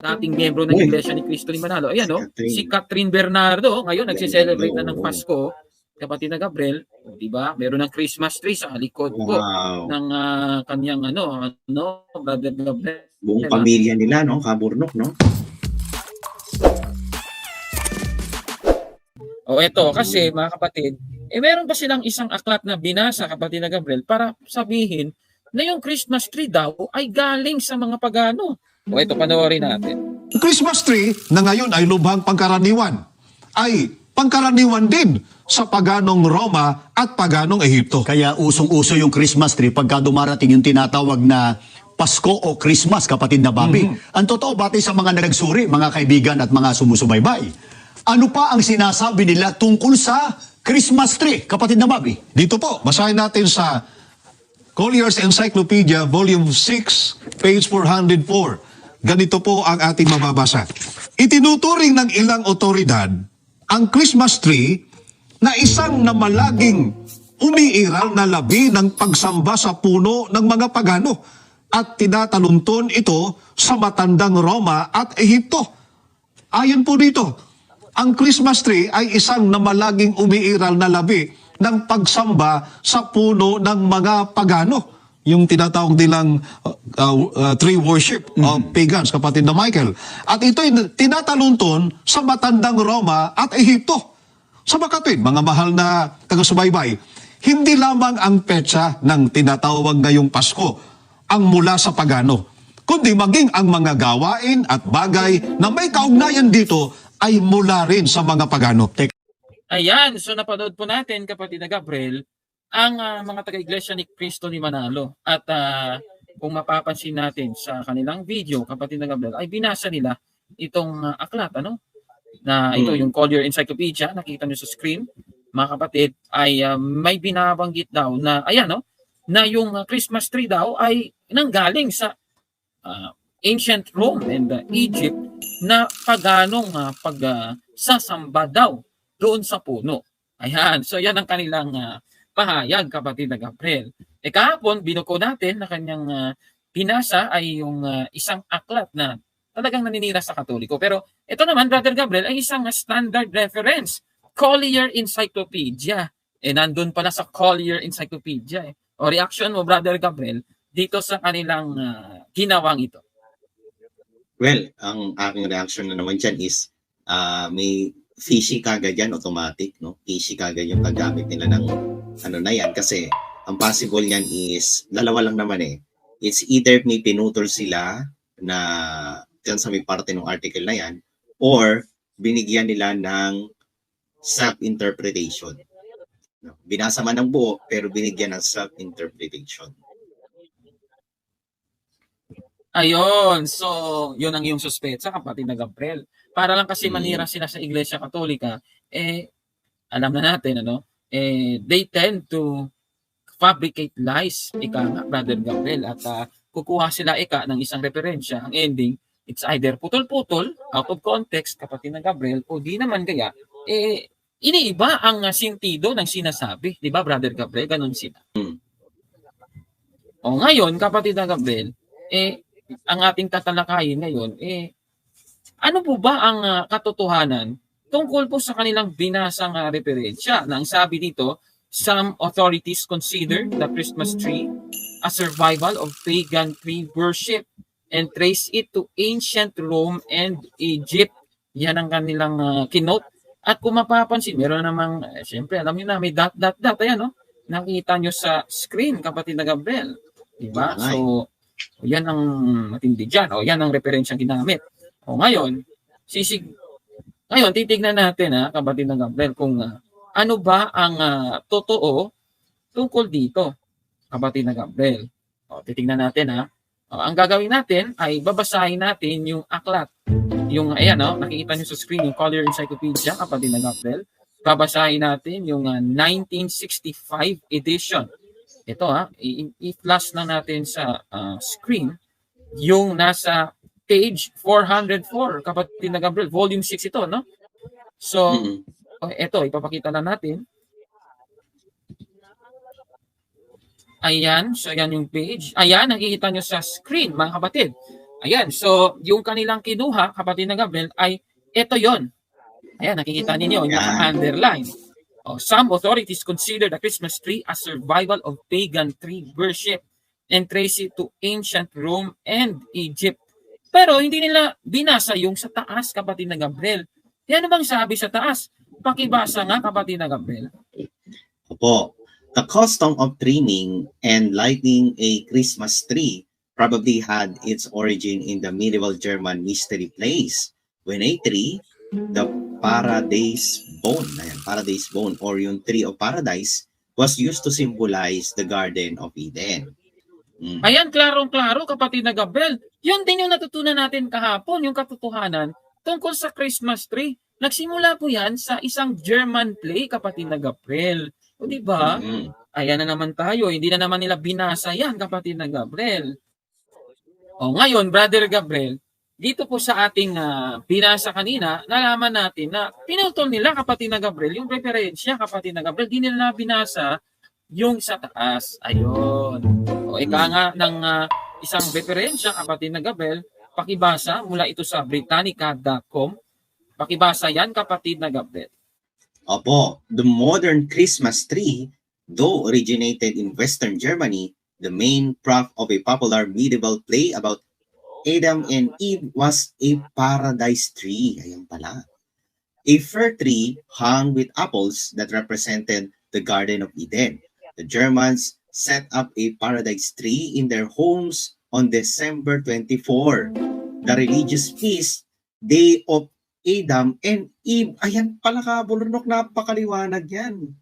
dating miyembro ng. Iglesia ni Cristo ni Manalo. Ayan, no? Catherine. Si Catherine Bernardo, ngayon nagse-celebrate na ng. Pasko. Kapatid na Gabriel, o, di ba? Meron ng Christmas tree sa likod po Wow. ng ah, kanyang ano, ano, Brother Gabriel. Buong Diba? pamilya nila, no? Kaburnok, no? O eto, kasi mga kapatid, eh meron pa silang isang aklat na binasa, kapatid na Gabriel, para sabihin na yung Christmas tree daw ay galing sa mga pagano. O eto, panoorin natin. Christmas tree na ngayon ay lubhang pangkaraniwan ay pangkaraniwan din sa paganong Roma at paganong Ehipto. Kaya usong-uso yung Christmas tree pagka dumarating yung tinatawag na Pasko o Christmas, kapatid na Bobby. Ang totoo, batay sa mga nanagsuri, mga kaibigan at mga sumusubaybay. Ano pa ang sinasabi nila tungkol sa Christmas tree, kapatid na Bobby? Dito po, basahin natin sa Collier's Encyclopedia, Volume 6, page 404. Ganito po ang ating mababasa. Itinuturing ng ilang otoridad ang Christmas tree na isang namalaging umiiral na labi ng pagsamba sa puno ng mga pagano at tinatalunton ito sa matandang Roma at Ehipto. Ayon po dito, ang Christmas tree ay isang namalaging umiiral na labi ng pagsamba sa puno ng mga pagano. Yung tinatawag nilang uh, uh, uh, tree worship of pagans, kapatid na Michael. At ito'y tinatalunton sa matandang Roma at Ehipto. Sa makatwid, mga mahal na taga-subaybay, hindi lamang ang petsa ng tinatawag ngayong Pasko ang mula sa pagano, kundi maging ang mga gawain at bagay na may kaugnayan dito ay mula rin sa mga pagano. Ayan, so napanood po natin, kapatid na Gabriel, ang ah, mga taga-iglesia ni Cristo ni Manalo. At ah, kung mapapansin natin sa kanilang video, kapatid na Gabriel, ay binasa nila itong ah, aklat, ano? Na ito, Mm. yung Collier Encyclopedia, nakita nyo sa screen, mga kapatid, ay ah, may binabanggit daw na, ayan, no? Na yung ah, Christmas tree daw ay nanggaling sa ah, ancient Rome and ah, Egypt na paganong uh, pag ah, sasamba daw doon sa puno. Ayan. So yan ang kanilang ah, pahayag, kapatid na Gabriel. E kahapon, binuko natin na kanyang ah, pinasa ay yung ah, isang aklat na talagang naninira sa Katoliko. Pero ito naman, Brother Gabriel, ay isang standard reference. Collier Encyclopedia. Eh, nandun pala sa Collier Encyclopedia. Eh. O reaction mo, Brother Gabriel, dito sa kanilang ah, ginawang ito. Well, ang aking reaction na naman dyan is ah, may fishy kagad yan, automatic, no? Fishy kagad yung paggamit nila ng ano na yan kasi ang possible yan is dalawa lang naman eh. It's either may pinutol sila na dyan sa may parte ng article na yan or binigyan nila ng self-interpretation. Binasa man ng buo pero binigyan ng self-interpretation. Ayun, so yun ang iyong suspecha kapatid na Gabriel. Para lang kasi Mm. manira sila sa Iglesia Katolika, eh alam na natin ano, eh they tend to fabricate lies, ika nga, Brother Gabriel, at ah, kukuha sila ika ng isang referensya. Ang ending, it's either putol-putol, out of context, kapatid na Gabriel, o di naman kaya, eh, iniiba ang ah, sintido ng sinasabi. Di ba, Brother Gabriel? Ganon sila. Mm. O ngayon, kapatid na Gabriel, eh, ang ating tatalakayin ngayon, eh, ano po ba ang ah, katotohanan tungkol po sa kanilang binasang uh, referensya na ang sabi dito, some authorities consider the Christmas tree a survival of pagan tree worship and trace it to ancient Rome and Egypt. Yan ang kanilang uh, kinote. At kung mapapansin, meron namang, eh, siyempre, alam niyo na, may dot, dot, dot, ayan, no? Nakita nyo sa screen, kapatid na Gabriel. Diba? So, yan ang matindi dyan. O, yan ang referensyang ginamit. O, ngayon, sisig, ngayon, titignan natin, ha, kapatid na Gabriel, kung ah, ano ba ang ah, totoo tungkol dito, kapatid na Gabriel. O, titignan natin, ha. O, ang gagawin natin ay babasahin natin yung aklat. Yung, ayan, no, nakikita nyo sa screen, yung Collier Encyclopedia, kapatid na Gabriel. Babasahin natin yung ah, 1965 edition. Ito, ha, i-flash na natin sa ah, screen yung nasa page 404, kapatid na Gabriel, volume 6 ito, no? So, Mm-mm. Oh, eto, ipapakita na natin. Ayan, so yan yung page. Ayan, nakikita nyo sa screen, mga kapatid. Ayan, so yung kanilang kinuha, kapatid na Gabriel, ay ito yon. Ayan, nakikita ninyo, yung Yan. naka-underline. Oh, some authorities consider the Christmas tree as survival of pagan tree worship and trace it to ancient Rome and Egypt. Pero hindi nila binasa yung sa taas, kapatid na Gabriel. Yan bang sabi sa taas? Pakibasa nga, kapatid na Gabriel. Opo. The custom of trimming and lighting a Christmas tree probably had its origin in the medieval German mystery plays when a tree, the paradise bone, ayan, paradise bone or yung tree of paradise was used to symbolize the Garden of Eden. Mm. Ayan, klarong-klaro, kapatid na Gabriel. Yun din yung natutunan natin kahapon, yung katotohanan tungkol sa Christmas tree. Nagsimula po yan sa isang German play, kapatid na Gabriel. O di ba? Mm. Ayan na naman tayo. Hindi na naman nila binasa yan, kapatid na Gabriel. O ngayon, Brother Gabriel, dito po sa ating ah, binasa kanina, nalaman natin na pinutol nila, kapatid na Gabriel, yung referensya, kapatid na Gabriel, di nila binasa yung sa taas. Ayun. Ika nga ng ah, isang referensya, kapatid na Gabriel, pakibasa mula ito sa Britannica.com. Pakibasa yan, kapatid na Gabriel. Opo, the modern Christmas tree, though originated in Western Germany, the main prop of a popular medieval play about Adam and Eve was a paradise tree. Ayan pala. A fir tree hung with apples that represented the Garden of Eden. The Germans set up a paradise tree in their homes on December 24. The religious feast, Day of Adam and Eve. Ayan pala ka, bulunok, napakaliwanag yan.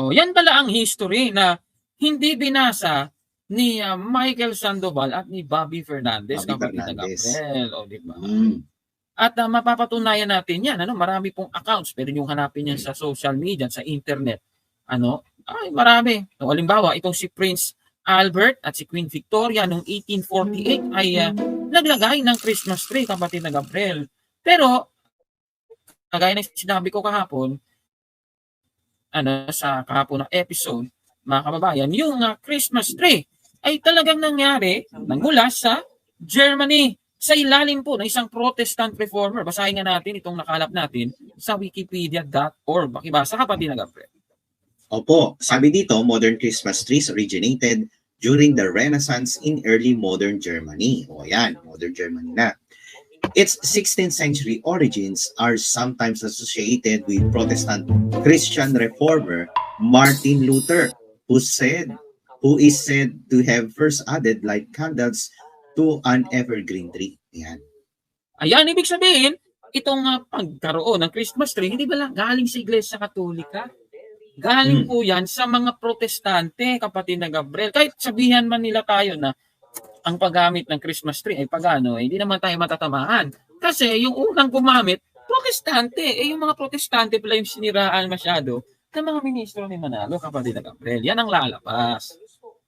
O, yan pala ang history na hindi binasa ni ah, Michael Sandoval at ni Bobby Fernandez. Bobby Fernandez. Gabriel. O, di ba? Mm. At ah, mapapatunayan natin yan. Ano, marami pong accounts. Pwede nyo hanapin yan sa social media, sa internet. Ano? Ay, marami. No, halimbawa, itong si Prince Albert at si Queen Victoria noong 1848 ay ah, naglagay ng Christmas tree, kapatid na Gabriel. Pero, kagaya ng sinabi ko kahapon, ano, sa kahapon na episode, mga kababayan, yung ah, Christmas tree ay talagang nangyari, nagmula sa Germany sa ilalim po ng isang Protestant reformer. Basahin nga natin itong nakalap natin sa wikipedia.org. Bakibasa kapatid na Gabriel. Opo, sabi dito, modern Christmas trees originated during the Renaissance in early modern Germany. O yan, modern Germany na. Its 16th century origins are sometimes associated with Protestant Christian reformer Martin Luther, who said, who is said to have first added light candles to an evergreen tree. Yan. Ayan, ibig sabihin, itong ah, pagkaroon ng Christmas tree, hindi ba lang galing sa Iglesia Katolika? Galing Hmm. po yan sa mga protestante, kapatid na Gabriel. Kahit sabihan man nila tayo na ang paggamit ng Christmas tree ay pagano, eh, hindi naman tayo matatamaan. Kasi yung unang gumamit, protestante. Eh, yung mga protestante pala yung siniraan masyado ng mga ministro ni Manalo, kapatid na Gabriel. Yan ang lalabas.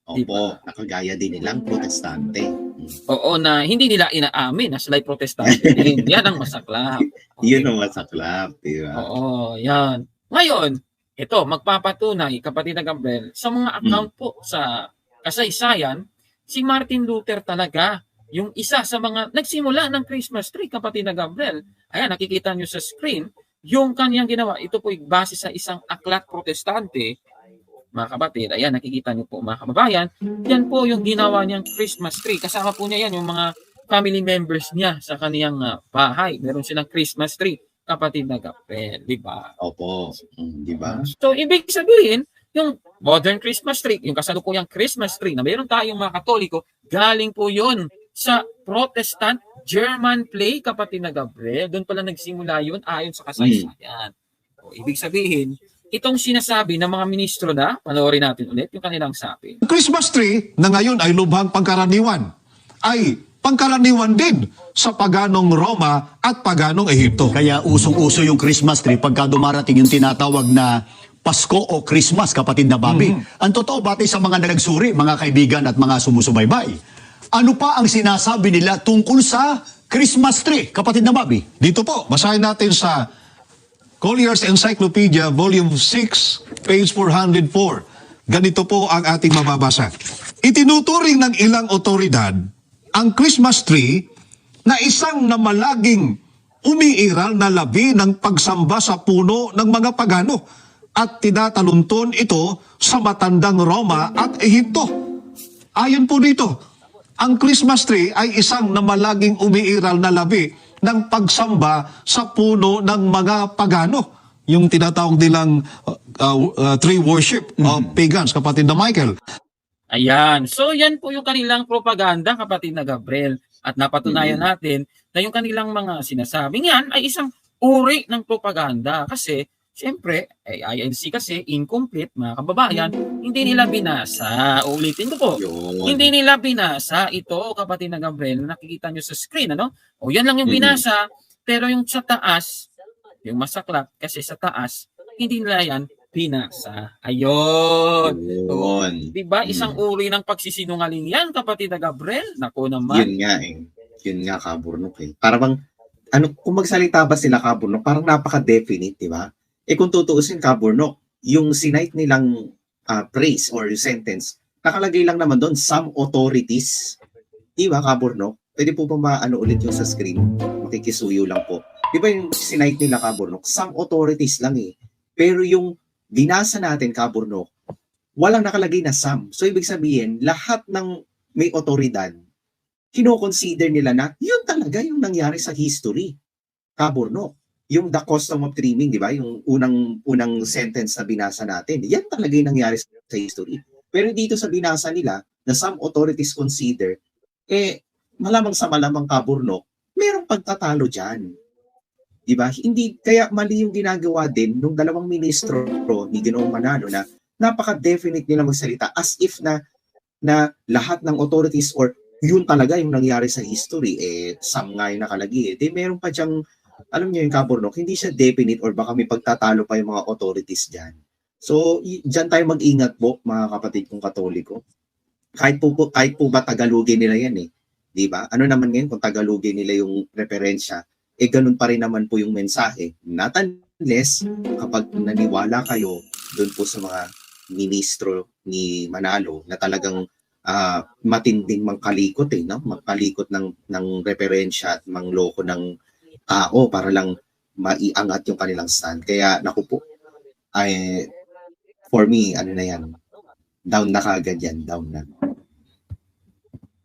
Opo, Diba? nakagaya din nilang protestante. Mm. Oo, na hindi nila inaamin na sila'y protestante. din. yan ang masaklap. Yun ang masaklap, di ba? Oo, yan. Ngayon, ito, magpapatunay, kapatid na Gabriel, sa mga account po sa kasaysayan, si Martin Luther talaga, yung isa sa mga nagsimula ng Christmas tree, kapatid na Gabriel. Ayan, nakikita nyo sa screen, yung kanyang ginawa, ito po base sa isang aklat protestante, mga kapatid, ayan, nakikita nyo po mga kababayan, yan po yung ginawa niyang Christmas tree. Kasama po niya yan, yung mga family members niya sa kaniyang ah, bahay. Meron silang Christmas tree kapatid na Gabriel, di ba? Opo, mm, di ba? So, ibig sabihin, yung modern Christmas tree, yung kasalukuyang Christmas tree na meron tayong mga Katoliko, galing po yun sa Protestant German play, kapatid na Gabriel. Doon pala nagsimula yun ayon sa kasaysayan. O, ibig sabihin, itong sinasabi ng mga ministro na, panoorin natin ulit yung kanilang sabi. Christmas tree na ngayon ay lubhang pangkaraniwan ay pangkaraniwan din sa paganong Roma at paganong Ehipto. Kaya usong-uso yung Christmas tree pagka dumarating yung tinatawag na Pasko o Christmas, kapatid na Bobby. Ang totoo, batay sa mga nalagsuri, mga kaibigan at mga sumusubaybay. Ano pa ang sinasabi nila tungkol sa Christmas tree, kapatid na Bobby? Dito po, basahin natin sa Collier's Encyclopedia, Volume 6, page 404. Ganito po ang ating mababasa. Itinuturing ng ilang otoridad ang Christmas tree na isang namalaging umiiral na labi ng pagsamba sa puno ng mga pagano at tinatalunton ito sa matandang Roma at Ehipto. Ayon po dito, ang Christmas tree ay isang namalaging umiiral na labi ng pagsamba sa puno ng mga pagano. Yung tinatawag nilang uh, uh, uh, tree worship of pagans, kapatid na Michael. Ayan. So yan po yung kanilang propaganda kapatid na Gabriel. At napatunayan Mhm. natin na yung kanilang mga sinasabing yan ay isang uri ng propaganda. Kasi Siyempre, ay INC kasi incomplete mga kababayan, hindi nila binasa. Ulitin ko po, Yun. hindi nila binasa ito, kapatid na Gabriel, nakikita nyo sa screen, ano? O yan lang yung Mhm. binasa, pero yung sa taas, yung masaklap, kasi sa taas, hindi nila yan binasa. Ayun. Yun. Di ba? Isang uri ng pagsisinungaling yan, kapatid na Gabriel. Nako naman. Yun nga eh. Yun nga kaburnok eh. Para bang, ano, kung magsalita ba sila kaburnok, parang napaka-definite, di ba? Eh kung tutuusin kaburnok, yung sinight nilang ah, praise or sentence, nakalagay lang naman doon, some authorities. Di ba kaburnok? Pwede po ba maano ulit yung sa screen? Makikisuyo lang po. Di ba yung sinight nila kaburnok? Some authorities lang eh. Pero yung binasa natin kaburnok, walang nakalagay na some. So ibig sabihin, lahat ng may otoridad, kino-consider nila na yun talaga yung nangyari sa history. Kaburnok. Yung the custom of trimming, di ba? Yung unang unang sentence na binasa natin. Yan talaga yung nangyari sa sa history. Pero dito sa binasa nila, na some authorities consider, eh, malamang sa malamang kaburnok, merong pagtatalo dyan. Di ba? Hindi, kaya mali yung ginagawa din nung dalawang ministro ni Ginoong Manalo na napaka-definite nila magsalita as if na na lahat ng authorities or yun talaga yung nangyari sa history, eh, some nga yung nakalagay. Eh, di meron pa diyang, alam niyo yung kaburnok, hindi siya definite or baka may pagtatalo pa yung mga authorities dyan. So, y- dyan tayo mag-ingat po, mga kapatid kong katoliko. Kahit po, po, kahit po ba Tagalogin nila yan eh. Di ba? Ano naman ngayon kung Tagalogin nila yung referensya, eh ganun pa rin naman po yung mensahe. Not unless kapag naniwala kayo doon po sa mga ministro ni Manalo na talagang ah, matinding mangkalikot eh, no? Mangkalikot ng ng referensya at mangloko ng tao para lang maiangat yung kanilang stand. Kaya naku po, ay for me, ano na yan, down na kagad yan, down na.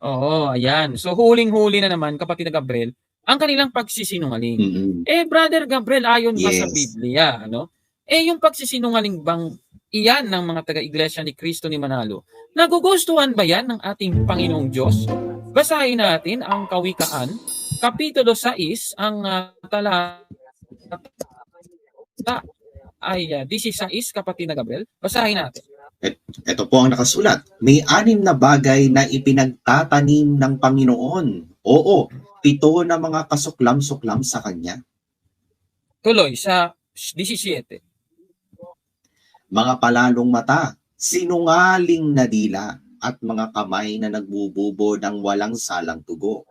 Oo, ayan. So huling-huli na naman, kapatid na Gabriel, ang kanilang pagsisinungaling. Mm-mm. Eh, Brother Gabriel, ayon ba sa Yes. Biblia, ano? Eh, yung pagsisinungaling bang iyan ng mga taga-iglesia ni Kristo ni Manalo, nagugustuhan ba yan ng ating Panginoong Diyos? Basahin natin ang Kawikaan, Kapitulo 6, ang uh, talata ay uh, 16, kapatid na Gabriel. Basahin natin. Ito po ang nakasulat. May anim na bagay na ipinagtatanim ng Panginoon. Oo, pito na mga kasuklam-suklam sa Kanya. Tuloy sa 17. Mga palalong mata, sinungaling na dila, at mga kamay na nagbububo ng walang salang tugo.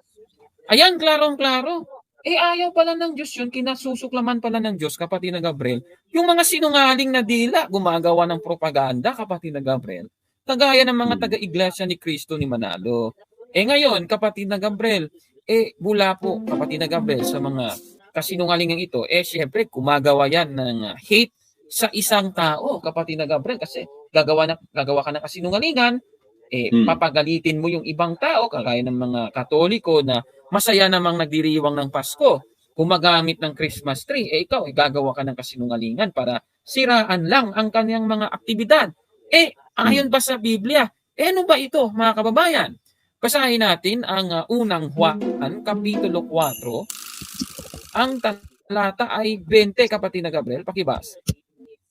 Ayan, klarong-klaro. Eh, ayaw pala ng Diyos yun, kinasusuklaman pala ng Diyos, kapatid na Gabriel. Yung mga sinungaling na dila, gumagawa ng propaganda, kapatid na Gabriel. Kagaya ng mga Hmm. taga-iglesia ni Kristo ni Manalo. Eh ngayon, kapatid na Gabriel, eh bula po, kapatid na Gabriel, sa mga kasinungalingan ito, eh syempre, gumagawa yan ng hate sa isang tao, kapatid na Gabriel, kasi gagawa, na, gagawa ka ng kasinungalingan, eh, Hmm. papagalitin mo yung ibang tao, kagaya ng mga katoliko na masaya namang nagdiriwang ng Pasko, gumagamit ng Christmas tree, eh ikaw, eh, gagawa ka ng kasinungalingan para siraan lang ang kanyang mga aktibidad. Eh, ayon ba sa Biblia? Eh, ano ba ito, mga kababayan? Basahin natin ang uh, unang Juan, Kapitulo 4. Ang talata ay 20, kapatid na Gabriel. Pakibas.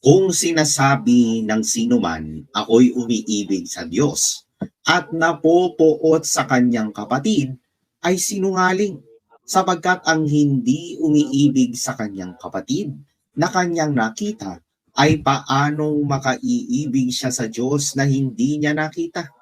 Kung sinasabi ng sino man, ako'y umiibig sa Diyos, at napopoot sa kanyang kapatid, ay sinungaling, sapagkat ang hindi umiibig sa kanyang kapatid na kanyang nakita, ay paanong makaiibig siya sa Diyos na hindi niya nakita?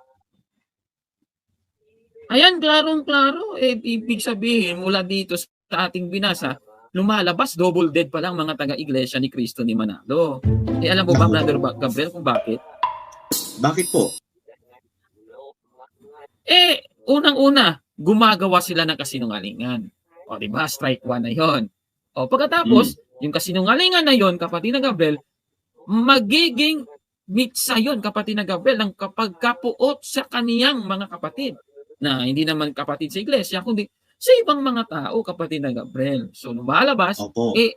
Ayan, klarong-klaro. Eh, ibig sabihin, mula dito sa ating binasa, lumalabas, double dead pa lang mga taga-iglesia ni Kristo ni Manalo. Eh, alam mo ba. Brother Gabriel, kung bakit? Bakit po? Eh, unang-una, gumagawa sila ng kasinungalingan. O, di ba? Strike one na yon. O, pagkatapos, yung kasinungalingan na yon, kapatid na Gabriel, magiging mitsa yon, kapatid na Gabriel, ng kapag kapuot sa kaniyang mga kapatid. Na hindi naman kapatid sa iglesia, kundi sa ibang mga tao, kapatid na Gabriel. So, lumalabas, Opo. eh,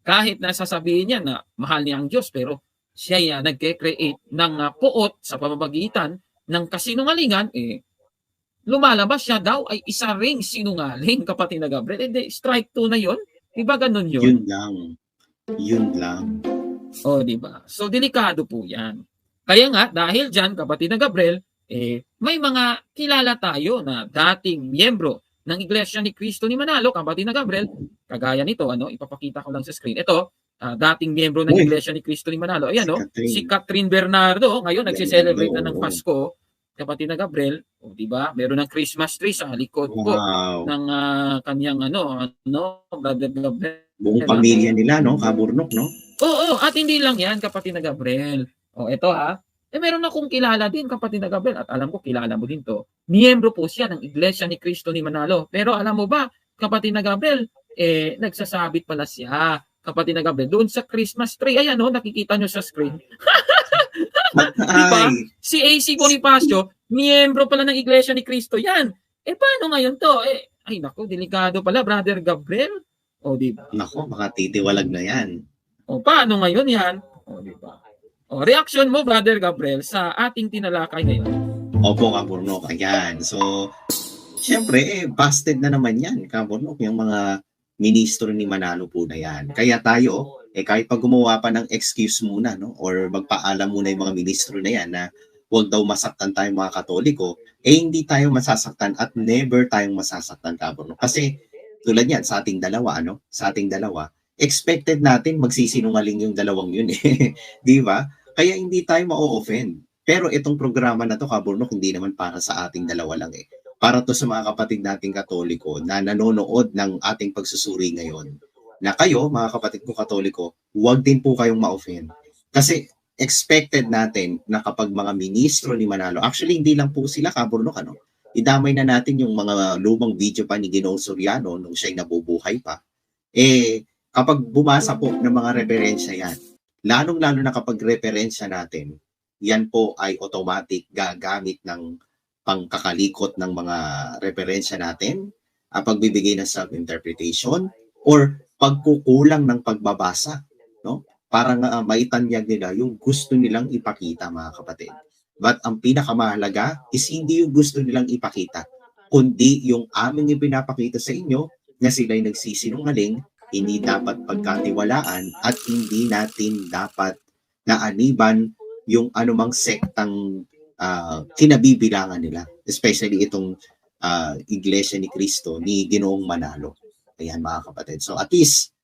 kahit na sasabihin niya na mahal niya ang Diyos, pero siya yan nagke-create ng ah, puot sa pamamagitan ng kasinungalingan, eh, lumalabas siya daw ay isa ring sinungaling, kapatid na Gabriel. Hindi, strike two na yon Diba ganun yun? Yun lang. Yun lang. O, di ba? So, delikado po yan. Kaya nga, dahil dyan, kapatid na Gabriel, eh, may mga kilala tayo na dating miyembro ng Iglesia ni Cristo ni Manalo, kapatid na Gabriel, kagaya nito, ano, ipapakita ko lang sa screen. Ito, ah, dating miyembro ng Uy. Iglesia ni Cristo ni Manalo. Ayan, no? Catherine. si Catherine Bernardo, ngayon nagse-celebrate na ng. Pasko, kapatid na Gabriel, o, di ba? Meron ng Christmas tree sa likod po Wow. ng ah, kanyang ano, ano, brother Gabriel. Buong Diba? pamilya nila, no? Kaburnok, no? Oo, at hindi lang yan, kapatid na Gabriel. O, eto ha. Eh, meron akong kilala din, kapatid na Gabriel, at alam ko, kilala mo din to. Miyembro po siya ng Iglesia ni Cristo ni Manalo. Pero alam mo ba, kapatid na Gabriel, eh, nagsasabit pala siya, kapatid na Gabriel, doon sa Christmas tree. Ayan, no, nakikita nyo sa screen. Diba? Si AC Bonifacio, miyembro pala ng Iglesia ni Cristo. Yan. Eh, paano ngayon to? Eh, ay, nako, delikado pala, brother Gabriel. O, di ba? nako, baka titiwalag na yan. O paano ngayon yan? O di ba? O reaction mo Brother Gabriel sa ating tinalakay ngayon. Opo, Kaburnok. Ayan. So, syempre, eh, busted na naman yan, Kaburnok, yung mga ministro ni Manalo po na yan. Kaya tayo, eh kahit pag gumawa pa ng excuse muna, no? Or magpaalam muna yung mga ministro na yan na huwag daw masaktan tayong mga katoliko, eh hindi tayo masasaktan at never tayong masasaktan, Kaburnok. Kasi, tulad yan, sa ating dalawa, ano? Sa ating dalawa, expected natin magsisinungaling yung dalawang yun eh. Di ba? Kaya hindi tayo ma-offend. Pero itong programa na to, Kaburnok, hindi naman para sa ating dalawa lang eh. Para to sa mga kapatid nating katoliko na nanonood ng ating pagsusuri ngayon. Na kayo, mga kapatid ko katoliko, huwag din po kayong ma-offend. Kasi expected natin na kapag mga ministro ni Manalo, actually hindi lang po sila, Kaburnok, ano? Idamay na natin yung mga lumang video pa ni Ginoong Soriano nung siya'y nabubuhay pa. Eh, kapag bumasa po ng mga referensya yan, lalong-lalo na kapag referensya natin, yan po ay automatic gagamit ng pangkakalikot ng mga referensya natin, uh, pagbibigay ng self-interpretation, or pagkukulang ng pagbabasa, no? Para nga uh, maitanyag nila yung gusto nilang ipakita, mga kapatid. But ang pinakamahalaga is hindi yung gusto nilang ipakita, kundi yung aming ipinapakita sa inyo na sila'y nagsisinungaling, hindi dapat pagkatiwalaan at hindi natin dapat naaniban yung anumang sektang ah, kinabibilangan nila. Especially itong ah, Iglesia ni Cristo ni Ginoong Manalo. Ayan mga kapatid. So at least,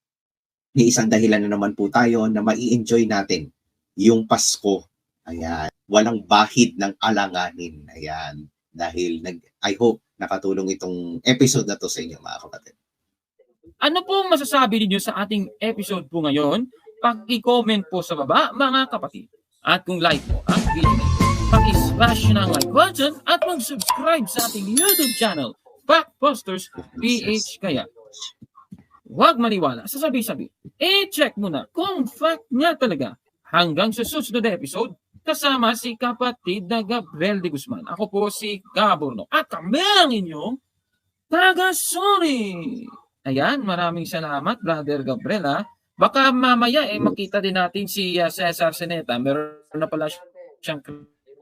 may isang dahilan na naman po tayo na mai-enjoy natin yung Pasko. Ayan. Walang bahid ng alanganin. Ayan. Dahil nag, I hope nakatulong itong episode na to sa inyo mga kapatid. Ano po masasabi ninyo sa ating episode po ngayon? Pag-comment po sa baba mga kapatid. At kung like po ang video pag-smash ng like button at mag-subscribe sa ating YouTube channel, Backbusters PH Kaya. Huwag maniwala sa sabi-sabi. E-check mo na kung fact nga talaga. Hanggang sa susunod na episode, kasama si kapatid na Gabriel de Guzman. Ako po si Gaborno. At kami ang inyong taga-sorry. Ayan, maraming salamat, Brother Gabriel. Ha? Baka mamaya eh, makita din natin si uh, Cesar Seneta. Meron na pala siyang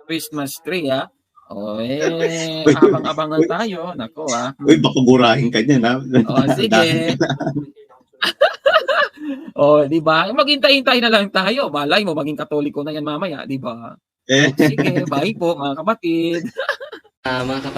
Christmas tree. Ha? O eh, abang-abangan tayo. Nako ha. Uy, baka burahin ka niyan, ha? O sige. o, di ba? Maghintay-hintay na lang tayo. Malay mo, maging katoliko na yan mamaya, di ba? Eh, Sige, bye po mga kapatid.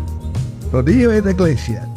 Rodillo et Iglesia.